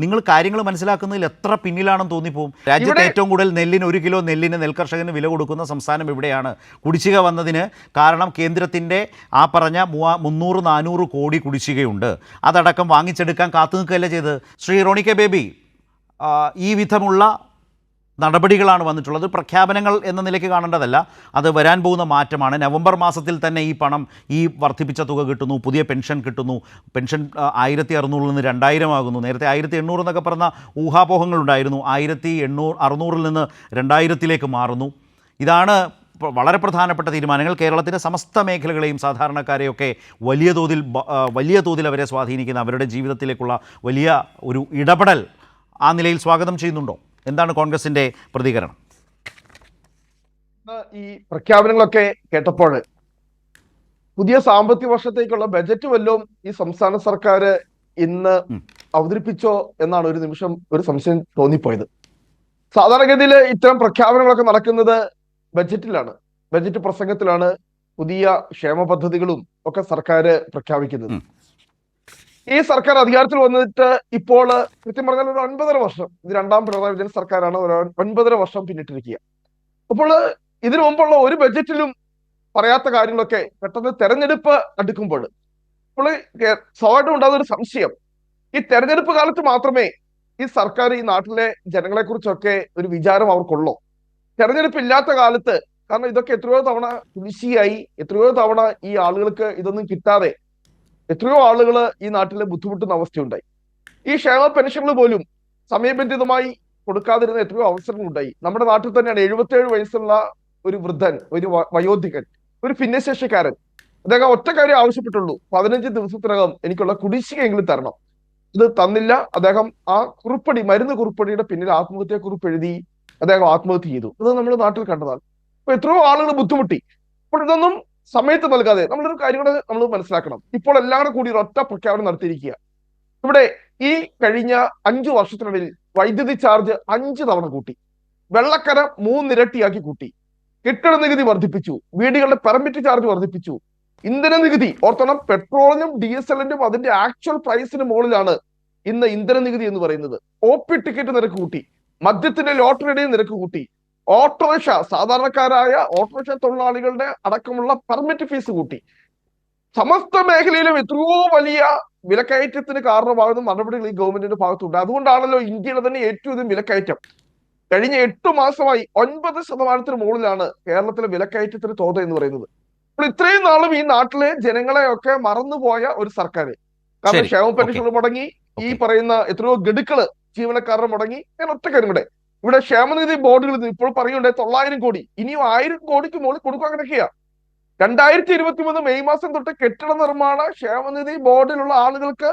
നിങ്ങൾ കാര്യങ്ങൾ മനസ്സിലാക്കുന്നതിൽ എത്ര പിന്നിലാണെന്ന് തോന്നിപ്പോവും. രാജ്യത്ത് ഏറ്റവും കൂടുതൽ നെല്ലിന് ഒരു കിലോ നെല്ലിന് നെൽകർഷകന് വില കൊടുക്കുന്ന സംസ്ഥാനം ഇവിടെയാണ്. കുടിശ്ശിക വന്നതിന് കാരണം കേന്ദ്രത്തിന്റെ ആ പറഞ്ഞ മൂവാ മുന്നൂറ് നാനൂറ് കോടി കുടിശ്ശികയുണ്ട്. അതടക്കം വാങ്ങിച്ചെടുക്കാൻ കാത്തു നിൽക്കുകയല്ലേ ചെയ്ത് ശ്രീ റോണിക്ക ബേബി ഈ വിധമുള്ള നടപടികളാണ് വന്നിട്ടുള്ളത്. പ്രഖ്യാപനങ്ങൾ എന്ന നിലയ്ക്ക് കാണേണ്ടതല്ല. അത് വരാൻ പോകുന്ന മാറ്റമാണ്. നവംബർ മാസത്തിൽ തന്നെ ഈ പണം ഈ വർദ്ധിപ്പിച്ച തുക കിട്ടുന്നു. പുതിയ പെൻഷൻ കിട്ടുന്നു. പെൻഷൻ ആയിരത്തി അറുന്നൂറിൽ നിന്ന് രണ്ടായിരം ആകുന്നു നേരത്തെ ആയിരത്തി എണ്ണൂറ് എന്നൊക്കെ പറഞ്ഞ ഊഹാപോഹങ്ങളുണ്ടായിരുന്നു ആയിരത്തി എണ്ണൂറ് അറുന്നൂറിൽ നിന്ന് രണ്ടായിരത്തിലേക്ക് മാറുന്നു. ഇതാണ് വളരെ പ്രധാനപ്പെട്ട തീരുമാനങ്ങൾ. കേരളത്തിന്റെ സമസ്ത മേഖലകളെയും സാധാരണക്കാരെയൊക്കെ വലിയ തോതിൽ വലിയ തോതിൽ അവരെ സ്വാധീനിക്കുന്ന അവരുടെ ജീവിതത്തിലേക്കുള്ള വലിയ ഒരു ഇടപെടൽ ആ നിലയിൽ സ്വാഗതം ചെയ്യുന്നുണ്ടോ? എന്താണ് കോൺഗ്രസിന്റെ പ്രതികരണം? ഈ പ്രഖ്യാപനങ്ങളൊക്കെ കേട്ടപ്പോൾ പുതിയ സാമ്പത്തിക വർഷത്തേക്കുള്ള ബജറ്റ് വല്ലതും ഈ സംസ്ഥാന സർക്കാർ ഇന്ന് അവതരിപ്പിച്ചോ എന്നാണ് ഒരു നിമിഷം ഒരു സംശയം തോന്നിപ്പോയത്. സാധാരണഗതിയിൽ ഇത്തരം പ്രഖ്യാപനങ്ങളൊക്കെ നടക്കുന്നത് ബജറ്റിലാണ്. ബജറ്റ് പ്രസംഗത്തിലാണ് പുതിയ ക്ഷേമ പദ്ധതികളും ഒക്കെ സർക്കാർ പ്രഖ്യാപിക്കുന്നത്. ഈ സർക്കാർ അധികാരത്തിൽ വന്നിട്ട് ഇപ്പോൾ കൃത്യം പറഞ്ഞാൽ ഒരു ഒൻപതര വർഷം ഇത് രണ്ടാം പിണറായി വിജയൻ സർക്കാരാണ് ഒരു ഒൻപതര വർഷം പിന്നിട്ടിരിക്കുക. അപ്പോൾ ഇതിനു മുമ്പുള്ള ഒരു ബജറ്റിലും പറയാത്ത കാര്യങ്ങളൊക്കെ പെട്ടെന്ന് തെരഞ്ഞെടുപ്പ് അടുക്കുമ്പോൾ. അപ്പോൾ സ്വാഭാവികം ഉണ്ടാകുന്ന ഒരു സംശയം. ഈ തെരഞ്ഞെടുപ്പ് കാലത്ത് മാത്രമേ ഈ സർക്കാർ ഈ നാട്ടിലെ ജനങ്ങളെ കുറിച്ചൊക്കെ ഒരു വിചാരം അവർക്കുള്ളൂ. തെരഞ്ഞെടുപ്പ് ഇല്ലാത്ത കാലത്ത് കാരണം ഇതൊക്കെ എത്രയോ തവണ കുലിശിയായി എത്രയോ തവണ ഈ ആളുകൾക്ക് ഇതൊന്നും കിട്ടാതെ എത്രയോ ആളുകൾ ഈ നാട്ടിൽ ബുദ്ധിമുട്ടുന്ന അവസ്ഥയുണ്ടായി. ഈ ക്ഷേമ പെൻഷനുകൾ പോലും സമയബന്ധിതമായി കൊടുക്കാതിരുന്ന എത്രയോ അവസരങ്ങളുണ്ടായി. നമ്മുടെ നാട്ടിൽ തന്നെയാണ് എഴുപത്തിയേഴ് വയസ്സുള്ള ഒരു വൃദ്ധൻ ഒരു വയോധികൻ ഒരു ഭിന്നശേഷിക്കാരൻ. അദ്ദേഹം ഒറ്റ കാര്യം ആവശ്യപ്പെട്ടുള്ളൂ. പതിനഞ്ച് ദിവസത്തിനകം എനിക്കുള്ള കുടിശ്ശികയെങ്കിലും തരണം. ഇത് തന്നില്ല. അദ്ദേഹം ആ കുറിപ്പടി മരുന്ന് കുറിപ്പടിയുടെ പിന്നിൽ ആത്മഹത്യ കുറിപ്പ് എഴുതി അദ്ദേഹം ആത്മഹത്യ ചെയ്തു. ഇത് നമ്മുടെ നാട്ടിൽ കണ്ടതാണ്. അപ്പൊ എത്രയോ ആളുകൾ ബുദ്ധിമുട്ടി. അപ്പോൾ ഇതൊന്നും സമയത്ത് നൽകാതെ നമ്മളൊരു കാര്യം കൂടെ നമ്മൾ മനസ്സിലാക്കണം. ഇപ്പോൾ എല്ലാവരും കൂടെ ഒറ്റ പ്രഖ്യാപനം നടത്തിയിരിക്കുക ഇവിടെ ഈ കഴിഞ്ഞ അഞ്ചു വർഷത്തിനിടയിൽ വൈദ്യുതി ചാർജ് അഞ്ച് തവണ കൂട്ടി. വെള്ളക്കര മൂന്നിരട്ടിയാക്കി കൂട്ടി. കെട്ടിട നികുതി വർദ്ധിപ്പിച്ചു. വീടുകളുടെ പെർമിറ്റ് ചാർജ് വർദ്ധിപ്പിച്ചു. ഇന്ധന നികുതി ഓർത്തോണം പെട്രോളിനും ഡി എസ് എല്ലിനും അതിന്റെ ആക്ച്വൽ പ്രൈസിന് മുകളിലാണ് ഇന്ന് ഇന്ധന നികുതി എന്ന് പറയുന്നത്. ഒ പി ടിക്കറ്റ് നിരക്ക് കൂട്ടി. മദ്യത്തിന്റെ ലോട്ടറിയുടെയും നിരക്ക് കൂട്ടി. ഓട്ടോറിക്ഷ സാധാരണക്കാരായ ഓട്ടോറിക്ഷ തൊഴിലാളികളുടെ അടക്കമുള്ള പെർമിറ്റ് ഫീസ് കൂട്ടി. സമസ്ത മേഖലയിലും എത്രയോ വലിയ വിലക്കയറ്റത്തിന് കാരണമാകുന്ന നടപടികൾ ഈ ഗവൺമെന്റിന്റെ ഭാഗത്തുണ്ട്. അതുകൊണ്ടാണല്ലോ ഇന്ത്യയിലെ തന്നെ ഏറ്റവും അധികം വിലക്കയറ്റം. കഴിഞ്ഞ എട്ട് മാസമായി ഒൻപത് ശതമാനത്തിന് മുകളിലാണ് കേരളത്തിലെ വിലക്കയറ്റത്തിന് തോത് എന്ന് പറയുന്നത്. അപ്പോൾ ഇത്രയും നാളും ഈ നാട്ടിലെ ജനങ്ങളെയൊക്കെ മറന്നുപോയ ഒരു സർക്കാർ കാരണം. ക്ഷേമ പെൻഷനുകൾ മുടങ്ങി ഈ പറയുന്ന എത്രയോ ഗഡുക്കൾ ജീവനക്കാരുടെ മുടങ്ങി ഞാൻ ഒറ്റ കാര്യം കൂടെ ഇവിടെ ക്ഷേമനിധി ബോർഡുകൾ ഇപ്പോൾ പറയുന്നുണ്ട് തൊള്ളായിരം കോടി. ഇനിയും ആയിരം കോടിക്ക് മുകളിൽ കൊടുക്കാൻ കിടക്കുക രണ്ടായിരത്തി ഇരുപത്തി മൂന്ന് മെയ് മാസം തൊട്ട് കെട്ടിട നിർമ്മാണ ക്ഷേമനിധി ബോർഡിലുള്ള ആളുകൾക്ക്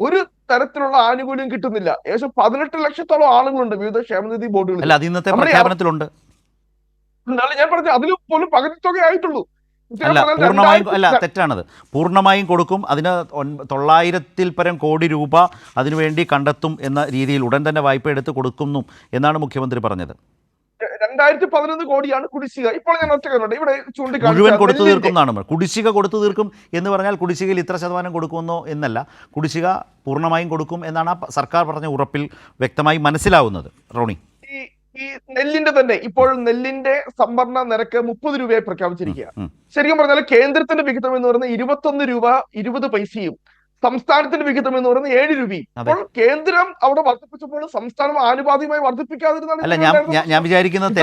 ഒരു തരത്തിലുള്ള ആനുകൂല്യം കിട്ടുന്നില്ല. ഏകദേശം പതിനെട്ട് ലക്ഷത്തോളം ആളുകളുണ്ട് വിവിധ ക്ഷേമനിധി ബോർഡുകളിൽ. ഞാൻ പറഞ്ഞു അതിൽ പോലും പകുതി തുക ആയിട്ടുള്ളൂ അല്ല പൂർണമായും അല്ല തെറ്റാണത്. പൂർണമായും കൊടുക്കും അതിന് തൊള്ളായിരത്തിൽ പരം കോടി രൂപ അതിനുവേണ്ടി കണ്ടെത്തും എന്ന രീതിയിൽ ഉടൻ തന്നെ വായ്പ എടുത്ത് കൊടുക്കുന്നു എന്നാണ് മുഖ്യമന്ത്രി പറഞ്ഞത്. രണ്ടായിരത്തി പതിനൊന്ന് കോടിയാണ് കുടിശ്ശിക. ഇപ്പോൾ ഞാൻ ഒറ്റ കാര്യം ഇവിടെ ചൂണ്ടിക്കാണിച്ച മുഴുവൻ കൊടുത്തു തീർക്കും എന്നാണ്. കുടിശ്ശിക കൊടുത്തു തീർക്കും എന്ന് പറഞ്ഞാൽ കുടിശ്ശികയിൽ ഇത്ര ശതമാനം കൊടുക്കുമെന്നോ എന്നല്ല. കുടിശ്ശിക പൂർണമായും കൊടുക്കും എന്നാണ് സർക്കാർ പറഞ്ഞ ഉറപ്പിൽ വ്യക്തമായി മനസ്സിലാവുന്നത്. റോണി. ഈ നെല്ലിന്റെ തന്നെ ഇപ്പോൾ നെല്ലിന്റെ സംഭരണ നിരക്ക് മുപ്പത് രൂപയായി പ്രഖ്യാപിച്ചിരിക്കുക ശരിക്കും പറഞ്ഞാൽ കേന്ദ്രത്തിന്റെ വിഹിതം എന്ന് പറയുന്നത് ഇരുപത്തൊന്ന് രൂപ ഇരുപത് പൈസയും സംസ്ഥാനത്തിന്റെ വിഹിതം എന്ന് പറയുന്നത് ഏഴ് രൂപയും. അപ്പോൾ കേന്ദ്രം അവിടെ വർദ്ധിപ്പിച്ചപ്പോൾ സംസ്ഥാനം ആനുപാതികമായി വർദ്ധിപ്പിക്കാതിരുന്നാണ് അല്ല ഞാൻ വിചാരിക്കുന്നത്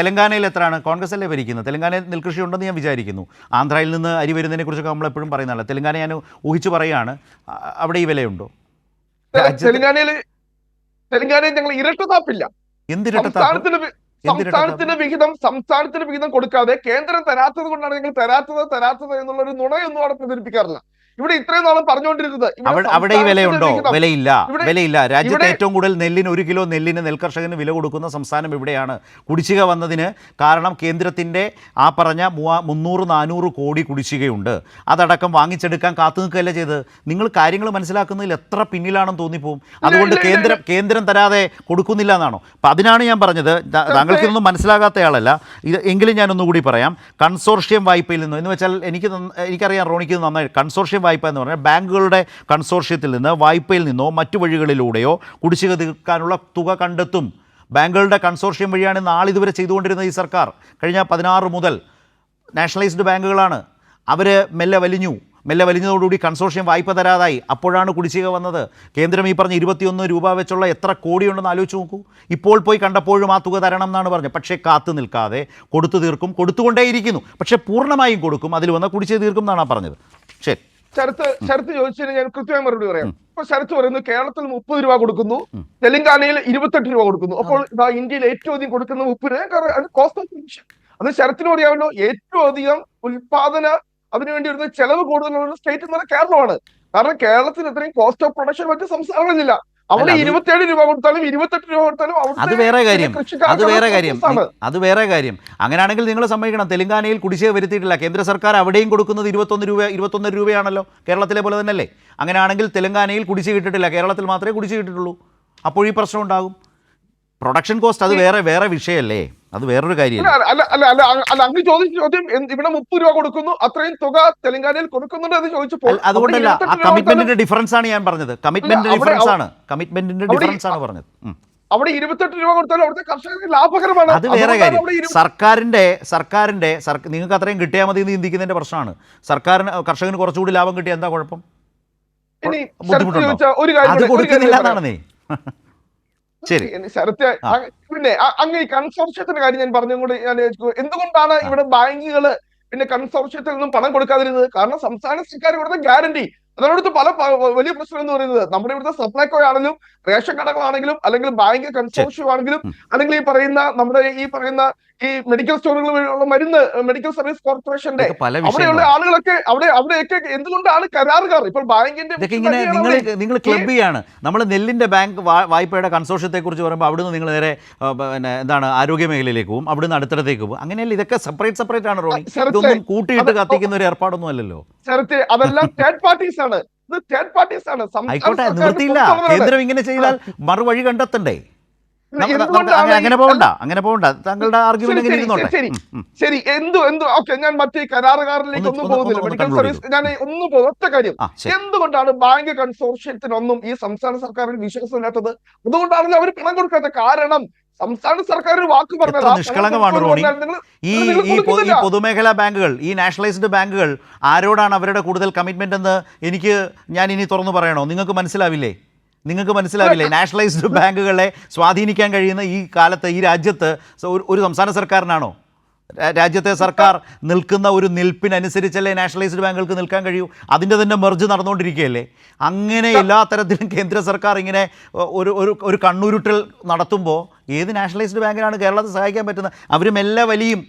തെലങ്കാനയിൽ എത്രയാണ്? കോൺഗ്രസ് അല്ലേ ഭരിക്കുന്നത്? തെലങ്കാനയിൽ നെൽകൃഷി ഉണ്ടെന്ന് ഞാൻ വിചാരിക്കുന്നു. ആന്ധ്രയിൽ നിന്ന് അരി വരുന്നതിനെ കുറിച്ചൊക്കെ നമ്മൾ എപ്പോഴും പറയുന്നതല്ല. തെലങ്കാന ഞാൻ ഊഹിച്ചു പറയുകയാണ്. അവിടെ ഈ വിലയുണ്ടോ? തെലങ്കാനയിൽ തെലങ്കാനയിൽ തെലങ്കാനയിൽ ഞങ്ങൾ ഇരട്ടത്താപ്പില്ല സംസ്ഥാനത്തിന് വിഹിതം സംസ്ഥാനത്തിന് വിഹിതം കൊടുക്കാതെ കേന്ദ്രം തരാത്തത് കൊണ്ടാണ് ഞങ്ങൾ തരാത്തത് തരാത്തത് എന്നുള്ള ഒരു നുണയൊന്നും അവിടെ പ്രചരിപ്പിക്കാറില്ല. ഇവിടെ ഇത്രയും നാളും പറഞ്ഞുകൊണ്ടിരുന്നത് അവിടെ ഈ വിലയുണ്ടോ? വിലയില്ല. വിലയില്ല. രാജ്യത്തെ ഏറ്റവും കൂടുതൽ നെല്ലിന് ഒരു കിലോ നെല്ലിന് നെൽകർഷകന് വില കൊടുക്കുന്ന സംസ്ഥാനം ഇവിടെയാണ്. കുടിശ്ശിക വന്നതിന് കാരണം കേന്ദ്രത്തിന്റെ ആ പറഞ്ഞ മൂവാ മുന്നൂറ് നാനൂറ് കോടി കുടിശ്ശികയുണ്ട്. അതടക്കം വാങ്ങിച്ചെടുക്കാൻ കാത്തു നിൽക്കുകയല്ലേ ചെയ്ത്? നിങ്ങൾ കാര്യങ്ങൾ മനസ്സിലാക്കുന്നതിൽ എത്ര പിന്നിലാണെന്ന് തോന്നിപ്പോവും. അതുകൊണ്ട് കേന്ദ്രം കേന്ദ്രം തരാതെ കൊടുക്കുന്നില്ല എന്നാണോ? അപ്പം അതിനാണ് ഞാൻ പറഞ്ഞത്. താങ്കൾക്ക് ഇതൊന്നും മനസ്സിലാകാത്തയാളല്ല. ഇത് എങ്കിലും ഞാൻ ഒന്നുകൂടി പറയാം. കൺസോർഷ്യം വായ്പയിൽ നിന്ന് എന്ന് വെച്ചാൽ എനിക്ക് എനിക്കറിയാം റോണിക്ക് നന്നായി കൺസോർഷ്യം വായ്പ എന്ന് പറഞ്ഞാൽ ബാങ്കുകളുടെ കൺസോർഷ്യത്തിൽ നിന്ന് വായ്പയിൽ നിന്നോ മറ്റു വഴികളിലൂടെയോ കുടിശ്ശിക തീർക്കാനുള്ള തുക കണ്ടെത്തും. ബാങ്കുകളുടെ കൺസോർഷ്യം വഴിയാണ് നാളിതുവരെ ചെയ്തുകൊണ്ടിരുന്നത് ഈ സർക്കാർ. കഴിഞ്ഞ പതിനാറ് മുതൽ നാഷണലൈസ്ഡ് ബാങ്കുകളാണ്. അവർ മെല്ലെ വലിഞ്ഞു. മെല്ലെ വലിഞ്ഞതോടുകൂടി കൺസോർഷ്യം വായ്പ തരാതായി. അപ്പോഴാണ് കുടിശ്ശിക വന്നത്. കേന്ദ്രം ഈ പറഞ്ഞ ഇരുപത്തിയൊന്ന് രൂപ വെച്ചുള്ള എത്ര കോടിയുണ്ടെന്ന് ആലോചിച്ച് നോക്കൂ. ഇപ്പോൾ പോയി കണ്ടപ്പോഴും ആ തുക തരണം എന്നാണ് പറഞ്ഞത്. പക്ഷേ കാത്തു നിൽക്കാതെ കൊടുത്തു തീർക്കും. കൊടുത്തുകൊണ്ടേയിരിക്കുന്നു. പക്ഷേ പൂർണമായും കൊടുക്കും. അതിൽ വന്ന കുടിശ്ശിക തീർക്കും എന്നാണ് പറഞ്ഞത്. ശരി. ശരത്ത് ശരത്ത് ചോദിച്ചതിന് ഞാൻ കൃത്യമായി മറുപടി പറയാം. ഇപ്പൊ ശരത്ത് പറയുന്നു കേരളത്തിൽ മുപ്പത് രൂപ കൊടുക്കുന്നു തെലങ്കാനയിൽ ഇരുപത്തെട്ട് രൂപ കൊടുക്കുന്നു. അപ്പോൾ ഇതാ ഇന്ത്യയിൽ ഏറ്റവും അധികം കൊടുക്കുന്ന മുപ്പത് രൂപ കാരണം അത് കോസ്റ്റ് ഓഫ് പ്രൊഡക്ഷൻ അത് ശരത്തിന് പറയാമല്ലോ ഏറ്റവും അധികം ഉൽപാദന അതിനുവേണ്ടി വരുന്ന ചെലവ് കൂടുതലുള്ള സ്റ്റേറ്റ് എന്ന് പറഞ്ഞാൽ കേരളമാണ്. കാരണം കേരളത്തിന് ഇത്രയും കോസ്റ്റ് ഓഫ് പ്രൊഡക്ഷൻ മറ്റ് സംസ്ഥാനങ്ങളിലില്ല. അവിടെ ഇരുപത്തിയേഴ് രൂപ കൊടുത്താലും ഇരുപത്തെട്ട് രൂപ കൊടുത്താലും അത് വേറെ കാര്യം. അത് വേറെ കാര്യം. അത് വേറെ കാര്യം. അങ്ങനെയാണെങ്കിൽ നിങ്ങൾ സമ്മതിക്കണം. തെലങ്കാനയിൽ കുടിശ്ശിക വരുത്തിയിട്ടില്ല. കേന്ദ്ര സർക്കാർ അവിടെയും കൊടുക്കുന്നത് ഇരുപത്തൊന്ന് രൂപ ഇരുപത്തൊന്ന് രൂപയാണല്ലോ. കേരളത്തിലെ പോലെ തന്നെയല്ലേ? അങ്ങനെയാണെങ്കിൽ തെലങ്കാനയിൽ കുടിശ്ശിക കിട്ടിട്ടില്ല കേരളത്തിൽ മാത്രമേ കുടിശ്ശിക കിട്ടിയിട്ടുള്ളൂ. അപ്പോൾ ഈ പ്രശ്നം ഉണ്ടാകും. പ്രൊഡക്ഷൻ കോസ്റ്റ് അത് വേറെ വേറെ വിഷയമല്ലേ? അത് വേറൊരു കാര്യം കാര്യമല്ല. അല്ല അല്ല അല്ല അല്ല അല്ല അങ്ങ് ചോദിച്ച ചോദ്യം ഇവിടെ മുപ്പത് രൂപ കൊടുക്കുന്നു അത്രയും തുക തെലങ്കാനയിൽ കൊടുക്കുന്നുണ്ട് എന്ന് ചോദിച്ചപ്പോൾ അതുകൊണ്ടല്ല ആ 28 രൂപ കൊടുത്താലും കമ്മിറ്റ്മെന്റിന്റെ ഡിഫറൻസ് ആണ് ഞാൻ പറഞ്ഞത് കമ്മിറ്റ്മെന്റിന്റെ ഡിഫറൻസ് ആണ്. കമ്മിറ്റ്മെന്റിന്റെ ഡിഫറൻസ് ആണ് പറഞ്ഞത്. അവിടെ ഇരുപത്തെട്ട് രൂപ കൊടുത്താൽ അവിടുത്തെ കർഷകർക്ക് ലാഭകരമാണ്. അത് വേറെ കാര്യം. സർക്കാരിന്റെ സർക്കാരിന്റെ സർക്കാരിന്റെ സർക്കാരിന്റെ നിങ്ങൾക്ക് അത്രയും കിട്ടിയാൽ മതി എന്ന് ചിന്തിക്കുന്നതിന്റെ പ്രശ്നമാണ്. സർക്കാരിന് കർഷകന് കുറച്ചുകൂടി ലാഭം കിട്ടിയാൽ എന്താ കുഴപ്പം? ബുദ്ധിമുട്ടുണ്ടോ? അത് കൂടെ- കൊടുക്കുന്നില്ല എന്നാണ് നീ. ശരി. ശരത്ത് പിന്നെ അങ്ങ് ഈ കൺസോർഷ്യത്തിന്റെ കാര്യം ഞാൻ പറഞ്ഞും കൂടി ഞാൻ. എന്തുകൊണ്ടാണ് ഇവിടെ ബാങ്കുകൾ പിന്നെ കൺസോർഷ്യത്തിൽ നിന്നും പണം കൊടുക്കാതിരുന്നത്? കാരണം സംസ്ഥാന സർക്കാർ ഇവിടുത്തെ ഗ്യാരണ്ടി. അതോടൊത്ത് പല വലിയ പ്രശ്നം എന്ന് പറയുന്നത് നമ്മുടെ ഇവിടുത്തെ സപ്ലൈകോ ആണെങ്കിലും റേഷൻ കടകളാണെങ്കിലും അല്ലെങ്കിൽ ബാങ്ക് കൺസോർഷ്യം ആണെങ്കിലും അല്ലെങ്കിൽ ഈ പറയുന്ന നമ്മുടെ ഈ പറയുന്ന ഈ മെഡിക്കൽ സ്റ്റോറുകൾ മരുന്ന് മെഡിക്കൽ സർവീസ് കോർപ്പറേഷന്റെ അവിടെയുള്ള ആളുകളൊക്കെ അവിടെ അവിടെയൊക്കെ എന്തുകൊണ്ടാണ് കരാറുകാർ ഇപ്പോൾ ബാങ്കിന്റെ നിങ്ങൾ നിങ്ങൾ ക്ലബ് ചെയ്യാണ്. നമ്മൾ നെല്ലിന്റെ ബാങ്ക് വായ്പയുടെ വായ്പയുടെ കൺസോർഷ്യത്തെക്കുറിച്ച് പറയുമ്പോൾ അവിടുന്ന് നിങ്ങൾ നേരെ പിന്നെ എന്താണ് ആരോഗ്യ മേഖലയിലേക്ക് പോകും അവിടുന്ന് അടുത്തടത്തേക്ക് പോകും അങ്ങനെയല്ല ഇതൊക്കെ സെപ്പറേറ്റ് സെപ്പറേറ്റ് ആണ് റോണി. ഇതൊന്നും കൂട്ടിയിട്ട് കത്തിക്കുന്ന ഒരു ഏർപ്പാടൊന്നും അല്ലല്ലോ. ശരത്തെ അതെല്ലാം തേർഡ് പാർട്ടീസ് ആണ്. ഇത് തേർഡ് പാർട്ടീസ് ആണ്. നിർത്തിയില്ല. കേന്ദ്രം ഇങ്ങനെ ചെയ്താൽ മറുവഴി കണ്ടെത്തണ്ടേ? അങ്ങനെ പോകണ്ട അങ്ങനെ പോകണ്ട താങ്കളുടെ ആർഗ്യുമെന്റ് ശരി, ശരി, എന്തു എന്തു ഓക്കെ ഞാൻ മറ്റേ കരാറുകാരിലേക്ക് ഒന്ന് പോകുന്നില്ല. മെഡിക്കൽ സർവീസ് ഞാൻ ഒന്നും പോകും ഒറ്റ കാര്യം. എന്തുകൊണ്ടാണ് ബാങ്ക് കൺസോർഷ്യത്തിനൊന്നും ഈ സംസ്ഥാന സർക്കാരിന് വിശ്വാസമില്ലാത്തത്? അതുകൊണ്ടാണല്ലോ അവർ പണം കൊടുക്കാത്ത കാരണം സംസ്ഥാന സർക്കാർ വാക്ക് പറഞ്ഞത് നിഷ്കളങ്കമാണ് റോണി. ഈ ഈ പൊതുമേഖലാ ബാങ്കുകൾ ഈ നാഷണലൈസ്ഡ് ബാങ്കുകൾ ആരോടാണ് അവരുടെ കൂടുതൽ കമ്മിറ്റ്മെന്റ് എന്ന് എനിക്ക് ഞാൻ ഇനി തുറന്നു പറയണോ? നിങ്ങൾക്ക് മനസ്സിലാവില്ലേ? നിങ്ങൾക്ക് മനസ്സിലാവില്ലേ? നാഷണലൈസ്ഡ് ബാങ്കുകളെ സ്വാധീനിക്കാൻ കഴിയുന്ന ഈ കാലത്ത് ഈ രാജ്യത്ത് ഒരു- സംസ്ഥാന സർക്കാരിനാണോ? രാജ്യത്തെ സർക്കാർ നിൽക്കുന്ന ഒരു നിൽപ്പിനനുസരിച്ചല്ലേ നാഷണലൈസ്ഡ് ബാങ്കുകൾക്ക് നിൽക്കാൻ കഴിയൂ? അതിന്റെ തന്നെ മെർജ് നടന്നുകൊണ്ടിരിക്കുകയല്ലേ? അങ്ങനെ എല്ലാ തരത്തിലും കേന്ദ്ര സർക്കാർ ഇങ്ങനെ ഒരു ഒരു ഒരു കണ്ണുരുട്ടൽ നടത്തുമ്പോൾ ഏത് നാഷണലൈസ്ഡ് ബാങ്കിനാണ് കേരളത്തെ സഹായിക്കാൻ പറ്റുന്നത്? അവരും എല്ലാ വലിയും.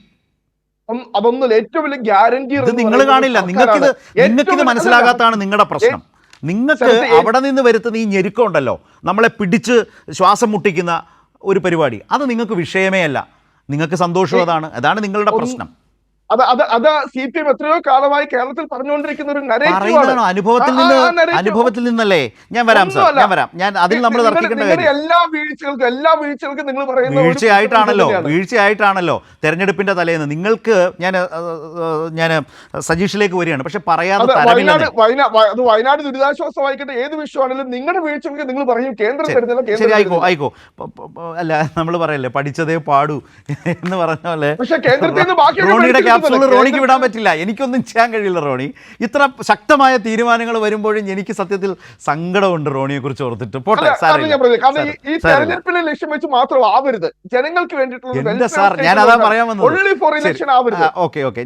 അതൊന്നും ഏറ്റവും വലിയ ഗ്യാരണ്ടി നിങ്ങൾ കാണില്ല. നിങ്ങൾക്ക് നിങ്ങൾക്കിത് മനസ്സിലാകാത്തതാണ് നിങ്ങളുടെ പ്രശ്നം. നിങ്ങൾക്ക് അവിടെ നിന്ന് വരുത്തുന്ന ഈ ഞെരുക്കം ഉണ്ടല്ലോ നമ്മളെ പിടിച്ച് ശ്വാസം മുട്ടിക്കുന്ന ഒരു പരിപാടി. അത് നിങ്ങൾക്ക് വിഷയമേ അല്ല. നിങ്ങൾക്ക് സന്തോഷം അതാണ്. അതാണ് നിങ്ങളുടെ പ്രശ്നം. അത് അത് അത് സി പി എം എത്രയോ കാലമായി കേരളത്തിൽ പറഞ്ഞുകൊണ്ടിരിക്കുന്ന ഒരു അനുഭവത്തിൽ നിന്ന് അനുഭവത്തിൽ നിന്നല്ലേ? ഞാൻ വരാം സാർ. ഞാൻ വരാം. ഞാൻ അതിൽ നമ്മൾ തർക്കിക്കേണ്ട എല്ലാ വീഴ്ചകൾക്കും എല്ലാ വീഴ്ചകൾക്കും നിങ്ങൾ പറയുന്നത് വീഴ്ചയായിട്ടാണല്ലോ വീഴ്ചയായിട്ടാണല്ലോ തെരഞ്ഞെടുപ്പിന്റെ തലേന്ന്. നിങ്ങൾക്ക് ഞാൻ ഞാൻ സജീഷിലേക്ക് വരികയാണ്. പക്ഷെ പറയാതെ വയനാട് അത് വയനാട് ദുരിതാശ്വാസമായിക്കട്ടെ ഏത് വിഷയമാണെങ്കിലും നിങ്ങളുടെ വീഴ്ചകൾക്ക് നിങ്ങൾ പറയും. കേന്ദ്രം. തരുന്നില്ല ശരി ആയിക്കോ ആയിക്കോ. അല്ല നമ്മൾ പറയല്ലേ പഠിച്ചതേ പാടൂ എന്ന് പറഞ്ഞ പോലെ പക്ഷെ കേന്ദ്രത്തിൽ നിന്ന് ബാക്കിയൊക്കെ റോണിയുടെ റോണിക്ക് വിടാൻ പറ്റില്ല. എനിക്കൊന്നും ചെയ്യാൻ കഴിയില്ല റോണി. ഇത്ര ശക്തമായ തീരുമാനങ്ങൾ വരുമ്പോഴും എനിക്ക് സത്യത്തിൽ സങ്കടമുണ്ട് റോണിയെ കുറിച്ച് ഓർത്തിട്ട്. പോട്ടെ ഈ- തെരഞ്ഞെടുപ്പിനെ ലക്ഷ്യം വെച്ച് മാത്രം ആവരുത്. ജനങ്ങൾക്ക് വേണ്ടിയിട്ടുള്ള സാർ? ഞാൻ അതാ പറയാൻ വന്നത്. Okay okay.